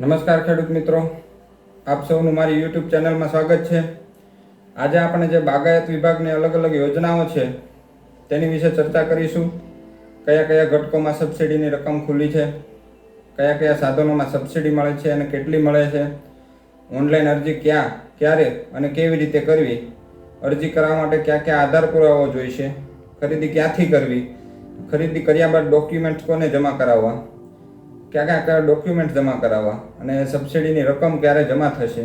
નમસ્કાર ખેડૂત મિત્રો. આપ સૌનું મારી યુટ્યુબ ચેનલમાં સ્વાગત છે. આજે આપણે જે બાગાયત વિભાગની અલગ અલગ યોજનાઓ છે, તેની વિશે ચર્ચા કરીશું. કયા કયા ઘટકોમાં સબસિડીની રકમ ખુલ્લી છે, કયા કયા સાધનોમાં સબસિડી મળે છે અને કેટલી મળે છે, ઓનલાઈન અરજી ક્યાં, ક્યારે અને કેવી રીતે કરવી, અરજી કરવા માટે કયા કયા આધાર પુરાવો જોઈશે, ખરીદી ક્યાંથી કરવી, ખરીદી કર્યા બાદ ડોક્યુમેન્ટ્સ કોને જમા કરાવવા કયા કયા કયા ડોક્યુમેન્ટ જમા કરાવવા અને સબસિડીની રકમ ક્યારે જમા થશે,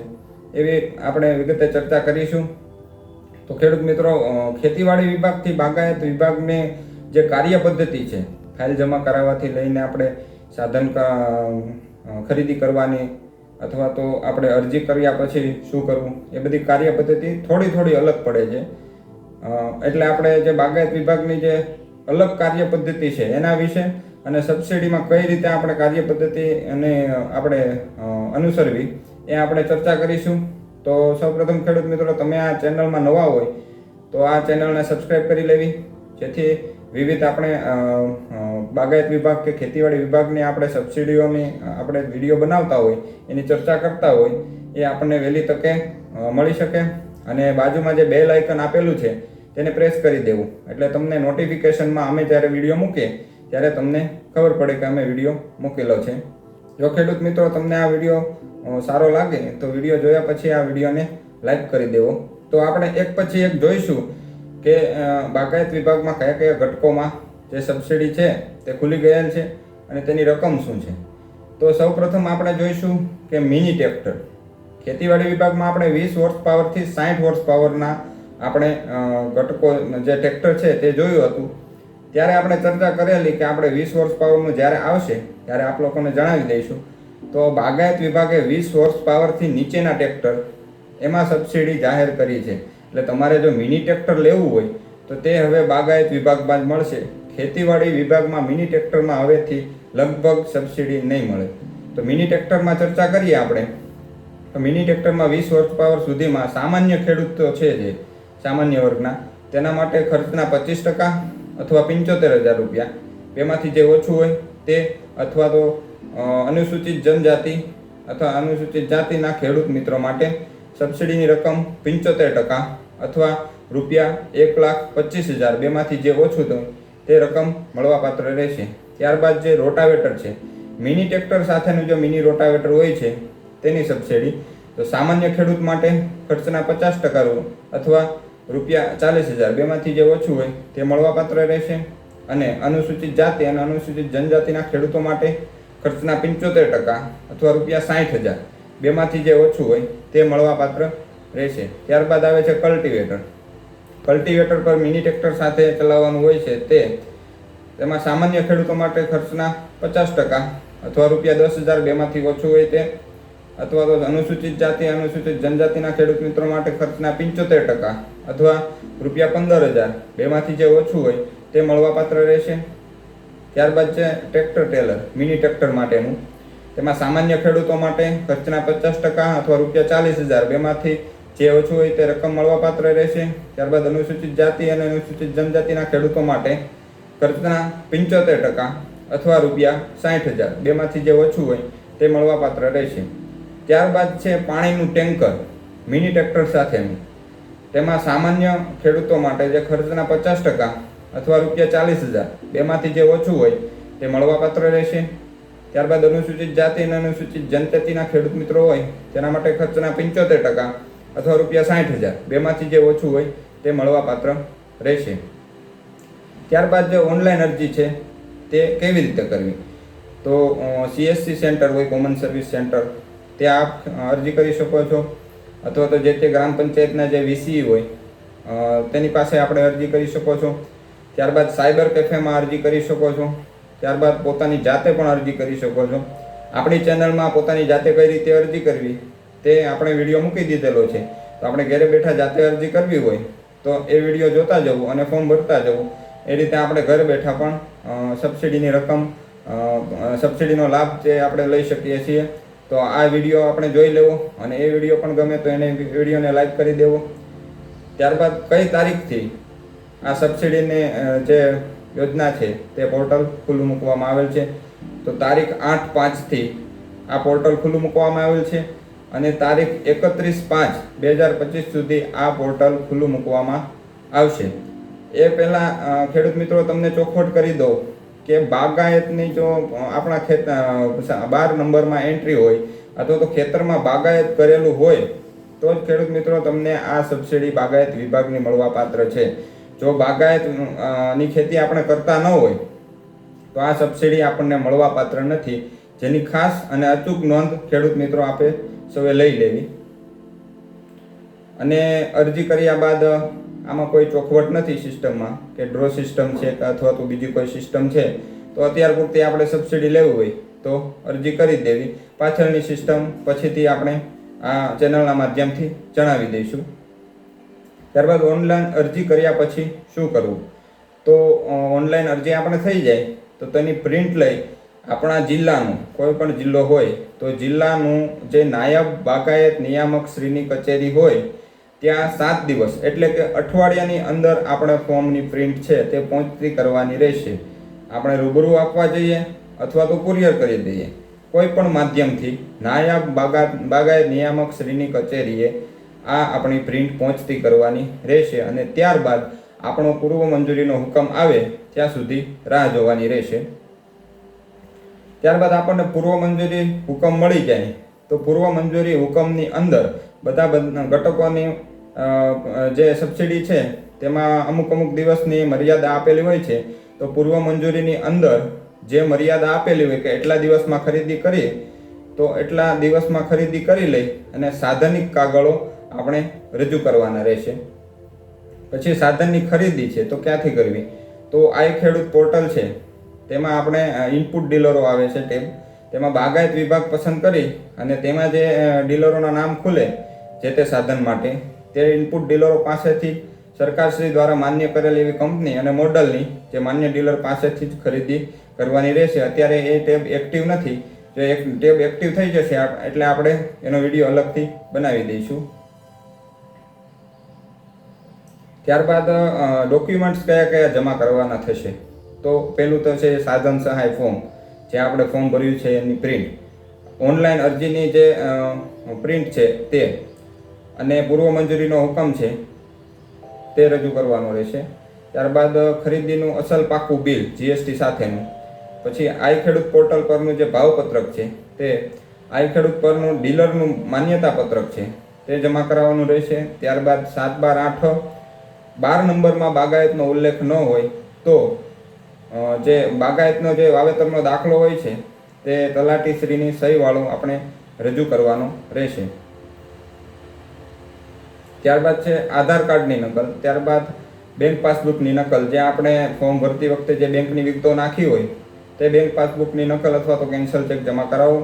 એવી આપણે વિગતે ચર્ચા કરીશું. તો ખેડૂત મિત્રો ખેતીવાડી વિભાગથી બાગાયત વિભાગને જે કાર્ય પદ્ધતિ છે, ફાઇલ જમા કરાવવાથી લઈને આપણે સાધન ખરીદી કરવાની અથવા તો આપણે અરજી કર્યા પછી શું કરવું, એ બધી કાર્ય પદ્ધતિ થોડી થોડી અલગ પડે છે. એટલે આપણે જે બાગાયત વિભાગની જે અલગ કાર્ય પદ્ધતિ છે, એના વિશે અને સબસિડીમાં કઈ રીતે આપણે કાર્ય પદ્ધતિ અને આપણે અનુસરવી, એ આપણે ચર્ચા કરીશું. તો સૌપ્રથમ ખેડૂત મિત્રો, તમે આ ચેનલમાં નવા હોય, તો આ ચેનલને સબસ્ક્રાઇબ કરી લેવી. જેથી વિવિધ આપણે બાગાયત વિભાગ કે ખેતીવાડી વિભાગની આપણે સબસિડીઓની આપણે વીડિયો બનાવતા હોય, એની ચર્ચા કરતા હોય, એ આપણને વહેલી તકે મળી શકે. અને બાજુમાં જે બેલ આઇકન આપેલું છે, તેને પ્રેસ કરી દેવું. એટલે તમને નોટિફિકેશનમાં અમે જ્યારે વીડિયો મૂકીએ ત્યારે તમને ખબર પડે કે અમે વીડિયો મૂકેલો છે. જો ખેડૂત મિત્રો તમને આ વીડિયો સારો લાગે, તો વીડિયો જોયા પછી આ વિડીયોને લાઈક કરી દેવો. તો આપણે એક પછી એક જોઈશું કે બાગાયત વિભાગમાં કયા કયા ઘટકોમાં જે સબસિડી છે તે ખુલી ગયેલ છે અને તેની રકમ શું છે. તો સૌપ્રથમ આપણે જોઈશું કે મિની ટ્રેક્ટર. ખેતીવાડી વિભાગમાં આપણે વીસ હોર્સ પાવરથી સાઠ હોર્સ પાવરના આપણે ઘટકો, જે ટ્રેક્ટર છે તે જોયું હતું. ત્યારે આપણે ચર્ચા કરેલી કે આપણે વીસ હોર્સ પાવરનું જ્યારે આવશે, ત્યારે આપ લોકોને જણાવી દઈશું. તો બાગાયત વિભાગે વીસ હોર્સ પાવરથી નીચેના ટ્રેક્ટર એમાં સબસિડી જાહેર કરી છે. એટલે તમારે જો મિની ટ્રેક્ટર લેવું હોય, તો તે હવે બાગાયત વિભાગમાં જ મળશે. ખેતીવાડી વિભાગમાં મિની ટ્રેક્ટરમાં હવેથી લગભગ સબસિડી નહીં મળે. તો મિની ટ્રેક્ટરમાં ચર્ચા કરીએ આપણે. તો મિની ટ્રેક્ટરમાં વીસ હોર્સ પાવર સુધીમાં સામાન્ય ખેડૂતો છે જે સામાન્ય વર્ગના. તેના માટે ખર્ચના પચીસ ટકા અથવા પંચોતેર હજાર રૂપિયા. બેમાંથી જે ઓછું હોય તે અથવા તો અનુસૂચિત જનજાતિ અથવા અનુસૂચિત જાતિના ખેડૂત મિત્રો માટે સબસિડીની રકમ પંચોતેર ટકા અથવા રૂપિયા એક લાખ પચીસ હજાર બેમાંથી જે ઓછું થાય તે રકમ મળવાપાત્ર રહેશે. ત્યારબાદ જે રોટાવેટર છે, મિની ટ્રેક્ટર સાથેનું જો મિની રોટાવેટર હોય છે, તેની સબસિડી, તો સામાન્ય ખેડૂત માટે ખર્ચના પચાસ ટકા અથવા રૂપિયા ચાલીસ હજાર. બેમાંથી જે ઓછું હોય તે મળવાપાત્ર રહેશે. અને અનુસૂચિત જાતિ અને અનુસૂચિત જનજાતિના ખેડૂતો માટે ખર્ચના પંચોતેર ટકા અથવા રૂપિયા સાઠ હજાર. બેમાંથી જે ઓછું હોય તે મળવાપાત્ર રહેશે. ત્યારબાદ આવે છે કલ્ટિવેટર. કલ્ટિવેટર પર મિની ટ્રેક્ટર સાથે ચલાવવાનું હોય છે તે તેમાં સામાન્ય ખેડૂતો માટે ખર્ચના પચાસ ટકા અથવા રૂપિયા દસ હજાર બેમાંથી ઓછું હોય તે અથવા તો અનુસૂચિત જાતિ, અનુસૂચિત જનજાતિના ખેડૂત મિત્રો માટે ખર્ચના પંચોતેર ટકા અથવા રૂપિયા પંદર હજાર. બેમાંથી જે ઓછું હોય તે મળવાપાત્ર રહેશે. ત્યારબાદ છે ટ્રેક્ટર ટેલર, મિની ટ્રેક્ટર માટેનું. તેમાં સામાન્ય ખેડૂતો માટે ખર્ચના પચાસ ટકા અથવા રૂપિયા ચાલીસ હજાર. બેમાંથી જે ઓછું હોય તે રકમ મળવાપાત્ર રહેશે. ત્યારબાદ અનુસૂચિત જાતિ અને અનુસૂચિત જનજાતિના ખેડૂતો માટે ખર્ચના પંચોતેર ટકા અથવા રૂપિયા સાઠ હજાર. બેમાંથી જે ઓછું હોય તે મળવાપાત્ર રહેશે. ત્યારબાદ છે પાણીનું ટેન્કર, મિની ટ્રેક્ટર સાથેનું. તેમાં સામાન્ય ખેડૂતો માટે જે ખર્ચના પચાસ ટકા અથવા રૂપિયા ચાલીસ હજાર બેમાંથી જે ઓછું હોય તે મળવાપાત્ર રહેશે. ત્યારબાદ અનુસૂચિત જાતિ અને અનુસૂચિત જનજાતિના ખેડૂત મિત્રો હોય તેના માટે ખર્ચના પંચોતેર ટકા અથવા રૂપિયા સાઠ હજાર બેમાંથી જે ઓછું હોય તે મળવાપાત્ર રહેશે. ત્યારબાદ જે ઓનલાઈન અરજી છે તે કેવી રીતે કરવી? તો સીએસસી સેન્ટર હોય, કોમન સર્વિસ સેન્ટર ત્યાં આપ અરજી કરી શકો છો. અથવા તો જે તે ગ્રામ પંચાયતના જે વીસી હોય તેની પાસે આપણે અરજી કરી શકો છો. ત્યારબાદ સાયબર કેફેમાં અરજી કરી શકો છો. ત્યારબાદ પોતાની જાતે પણ અરજી કરી શકો છો. આપણી ચેનલમાં પોતાની જાતે કઈ રીતે અરજી કરવી, તે આપણે વીડિયો મૂકી દીધેલો છે. તો આપણે ઘરે બેઠા જાતે અરજી કરવી હોય, તો એ વીડિયો જોતા જવું અને ફોર્મ ભરતા જવું. એ રીતે આપણે ઘર બેઠા પણ સબસિડીની રકમ સબસિડીનો લાભ જે આપણે લઈ શકીએ છીએ. તો આ વીડિયો આપણે જોઈ લેવો અને એ વીડિયો પણ ગમે તો એને વિડીયોને લાઈક કરી દેવો. ત્યારબાદ કઈ તારીખથી આ સબસિડીની જે યોજના છે તે પોર્ટલ ખુલ્લું મૂકવામાં આવેલ છે? તો તારીખ આઠ પાંચથી આ પોર્ટલ ખુલ્લું મૂકવામાં આવેલ છે અને તારીખ એકત્રીસ પાંચ બે હજાર પચીસ સુધી આ પોર્ટલ ખુલ્લું મૂકવામાં આવશે. એ પહેલાં ખેડૂત મિત્રો, તમને ચોખવટ કરી દઉં કે બાગાયતની જો આપણા ખેતર બાર નંબરમાં એન્ટ્રી હોય અથવા તો ખેતરમાં બાગાયત કરેલું હોય, તો જ ખેડૂત મિત્રો તમને આ સબસિડી બાગાયત વિભાગની મળવા પાત્ર છે. જો બાગાયતની ખેતી આપણે કરતા ન હોય, તો આ સબસિડી આપણને મળવા પાત્ર નથી. જેની ખાસ અને અચૂક નોંધ ખેડૂત મિત્રો આપે સૌએ લઈ લેવી. અને અરજી કર્યા બાદ આમાં કોઈ ચોખવટ નથી સિસ્ટમમાં કે ડ્રો સિસ્ટમ છે કે અથવા તો બીજી કોઈ સિસ્ટમ છે, તો અત્યાર પૂરતી આપણે સબસિડી લેવું હોય તો અરજી કરી દેવી. પાછળની સિસ્ટમ પછીથી આપણે આ ચેનલના માધ્યમથી જણાવી દઈશું. ત્યારબાદ ઓનલાઈન અરજી કર્યા પછી શું કરવું? તો ઓનલાઈન અરજી આપણે થઈ જાય, તો તેની પ્રિન્ટ લઈ આપણા જિલ્લાનું, કોઈ પણ જિલ્લો હોય, તો જિલ્લાનું જે નાયબ બાગાયત નિયામક શ્રીની કચેરી હોય ત્યાં સાત દિવસ. એટલે કે અઠવાડિયાની અંદર આપણે ફોર્મની પ્રિન્ટ છે તે પહોંચતી કરવાની રહેશે. આપણે રૂબરૂ આપવા જઈએ અથવા તો કુરિયર કરી દઈએ. કોઈ પણ માધ્યમથી નાયબ બાગા બાગાયત નિયામક શ્રીની કચેરીએ આ આપણી પ્રિન્ટ પહોંચતી કરવાની રહેશે અને ત્યારબાદ આપણો પૂર્વ મંજૂરીનો હુકમ આવે ત્યાં સુધી રાહ જોવાની રહેશે. ત્યારબાદ આપણને પૂર્વ મંજૂરી હુકમ મળી જાય. તો પૂર્વ મંજૂરી હુકમની અંદર બધા ઘટકોની જે સબસિડી છે, તેમાં અમુક અમુક દિવસની મર્યાદા આપેલી હોય છે, તો પૂર્વ મંજૂરીની અંદર જે મર્યાદા આપેલી હોય કે એટલા દિવસમાં ખરીદી કરીએ તો એટલા દિવસમાં ખરીદી કરી લઈ અને સાધનિક કાગળો આપણે રજૂ કરવાના રહેશે. પછી સાધનની ખરીદી છે, તો ક્યાંથી કરવી? તો આઈ ખેડૂત પોર્ટલ છે, તેમાં આપણે ઇનપુટ ડીલરો આવે છે ટેબ તેમાં બાગાયત વિભાગ પસંદ કરી અને તેમાં જે ડીલરોના નામ ખુલે, જે તે સાધન માટે તે ઇનપુટ ડીલરો પાસેથી સરકારશ્રી દ્વારા માન્ય કરેલી એવી કંપની અને મોડલની જે માન્ય ડીલર પાસેથી જ ખરીદી કરવાની રહેશે. અત્યારે એ ટેબ એક્ટિવ નથી. જો એક ટેબ એક્ટિવ થઈ જશે એટલે આપણે એનો વીડિયો અલગથી બનાવી દઈશું. ત્યારબાદ ડોક્યુમેન્ટ્સ કયા કયા જમા કરવાના થશે? તો પહેલું તો છે સાધન સહાય ફોર્મ જે આપણે ફોર્મ ભર્યું છે એની પ્રિન્ટ ઓનલાઈન અરજીની જે પ્રિન્ટ છે તે અને પૂર્વ મંજૂરીનો હુકમ છે, તે રજૂ કરવાનો રહેશે. ત્યારબાદ ખરીદીનું અસલ પાકું બિલ જીએસટી સાથેનું. પછી આઈ ખેડૂત પોર્ટલ પરનું જે ભાવપત્રક છે, તે આઈ ખેડૂત પરનું ડીલરનું માન્યતા પત્રક છે, તે જમા કરાવવાનું રહેશે. ત્યારબાદ સાત બાર આઠ બાર નંબરમાં બાગાયતનો ઉલ્લેખ ન હોય તો જે બાગાયતનો જે વાવેતરનો દાખલો હોય છે, તે તલાટીશ્રીની સહીવાળો આપણે રજૂ કરવાનો રહેશે. ત્યારબાદ છે આધાર કાર્ડની નકલ. ત્યારબાદ બેંક પાસબુકની નકલ. જે આપણે ફોર્મ ભરતી વખતે જે બેંકની વિગતો નાખી હોય, તે બેંક પાસબુકની નકલ અથવા તો કેન્સલ ચેક જમા કરાવો.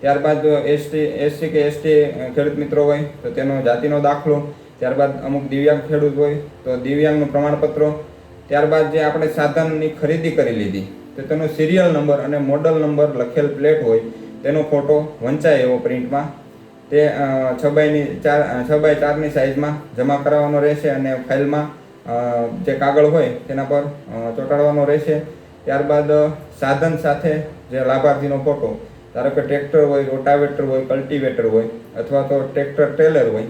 ત્યારબાદ એસટી, એસસી કે એસટી ખેડૂત મિત્રો હોય, તો તેનો જાતિનો દાખલો. ત્યારબાદ અમુક દિવ્યાંગ ખેડૂત હોય, તો દિવ્યાંગનું પ્રમાણપત્ર. ત્યારબાદ જે આપણે સાધનની ખરીદી કરી લીધી, તો તેનો સિરિયલ નંબર અને મોડલ નંબર લખેલ પ્લેટ હોય, તેનો ફોટો વંચાય એવો પ્રિન્ટમાં. તે છ બાયની ચાર છ બાય ચારની સાઇઝમાં જમા કરાવવાનો રહેશે અને ફાઇલમાં જે કાગળ હોય તેના પર ચોંટાડવાનો રહેશે. ત્યારબાદ સાધન સાથે જે લાભાર્થીનો ફોટો ધારો કે ટ્રેક્ટર હોય રોટાવેટર હોય કલ્ટિવેટર હોય, અથવા તો ટ્રેક્ટર ટ્રેલર હોય,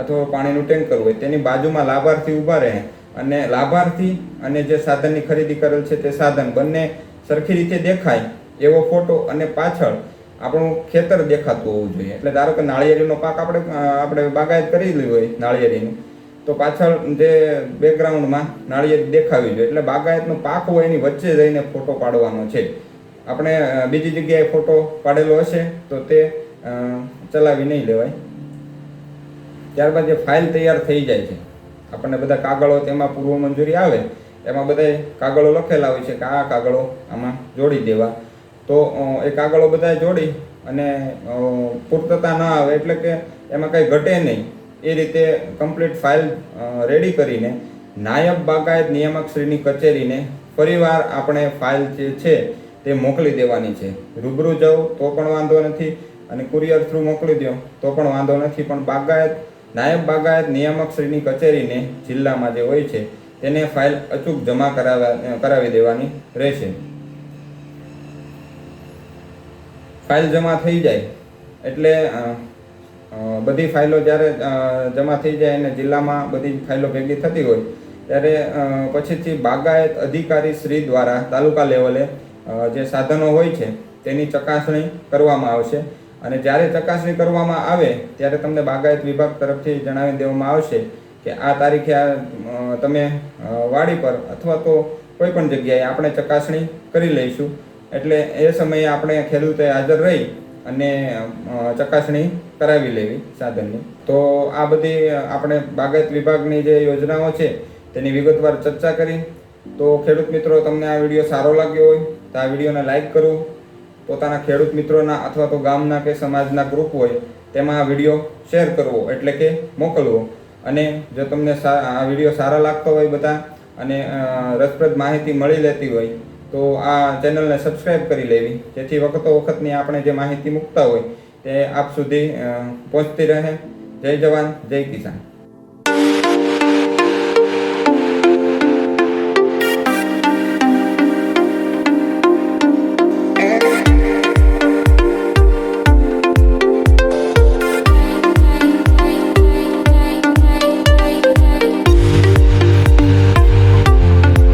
અથવા પાણીનું ટેન્કર હોય, તેની બાજુમાં લાભાર્થી ઊભા રહે અને લાભાર્થી અને જે સાધનની ખરીદી કરેલ છે તે સાધન બંને સરખી રીતે દેખાય એવો ફોટો અને પાછળ આપણું ખેતર દેખાતું હોવું જોઈએ. એટલે ધારો કે નાળિયેરીનો પાક આપણે આપણે બાગાયત કરેલી હોય નાળિયેરીનું, તો પાછળ જે બેકગ્રાઉન્ડમાં નાળિયેરી દેખાવી જોઈએ. એટલે બાગાયતનો પાક હોય એની વચ્ચે જઈને ફોટો પાડવાનો છે. આપણે બીજી જગ્યાએ ફોટો પાડેલો હશે, તો તે ચલાવી નહીં લેવાય. ત્યારબાદ જે ફાઇલ તૈયાર થઈ જાય છે. આપણને બધા કાગળો તેમાં પૂર્વ મંજૂરી આવે, એમાં બધા કાગળો લખેલા હોય છે કે આ કાગળો આમાં જોડી દેવા. તો એ કાગળો બધા જોડી અને પૂર્તતા ન આવે એટલે કે એમાં કંઈ ઘટે નહીં. એ રીતે કમ્પ્લીટ ફાઇલ રેડી કરીને નાયબ બાગાયત નિયામક શ્રીની કચેરીને ફરીવાર આપણે ફાઇલ જે છે તે મોકલી દેવાની છે. રૂબરૂ જાઉં તો પણ વાંધો નથી અને કુરિયર થ્રુ મોકલી દો તો પણ વાંધો નથી. પણ બાગાયત નાયબ બાગાયત નિયામક શ્રીની કચેરીને જિલ્લામાં જે હોય છે તેને ફાઇલ અચૂક જમા કરાવવા કરાવી દેવાની રહેશે. ફાઇલ જમા થઈ જાય. એટલે બધી ફાઇલો જ્યારે જમા થઈ જાય અને જિલ્લામાં બધી ફાઇલો ભેગી થતી હોય, ત્યારે પછીથી બાગાયત અધિકારી શ્રી દ્વારા તાલુકા લેવલે જે સાધનો હોય છે, તેની ચકાસણી કરવામાં આવશે. અને જ્યારે ચકાસણી કરવામાં આવે, ત્યારે તમને બાગાયત વિભાગ તરફથી જણાવી દેવામાં આવશે કે આ તારીખે આ તમે વાડી પર અથવા તો કોઈ પણ જગ્યાએ આપણે ચકાસણી કરી લઈશું. એટલે એ સમયે આપણે ખેડૂતે હાજર રહી અને ચકાસણી કરાવી લેવી સાધનની. તો આ બધી આપણે બાગાયત વિભાગની જે યોજનાઓ છે, તેની વિગતવાર ચર્ચા કરી. તો ખેડૂત મિત્રો, તમને આ વીડિયો સારો લાગ્યો હોય, તો આ વિડીયોને લાઈક કરવું પોતાના ખેડૂત મિત્રોના અથવા તો ગામના કે સમાજના ગ્રુપ હોય, તેમાં આ વીડિયો શેર કરવો એટલે કે મોકલવો. અને જો તમને આ વીડિયો સારા લાગતો હોય બધા અને રસપ્રદ માહિતી મળી લેતી હોય તો આ ચેનલને સબસ્ક્રાઈબ કરી લેવી. જેથી વખતો વખતની આપણે જે માહિતી મૂકતા હોય તે આપ સુધી પહોંચતી રહે. જય જવાન, જય કિસાન.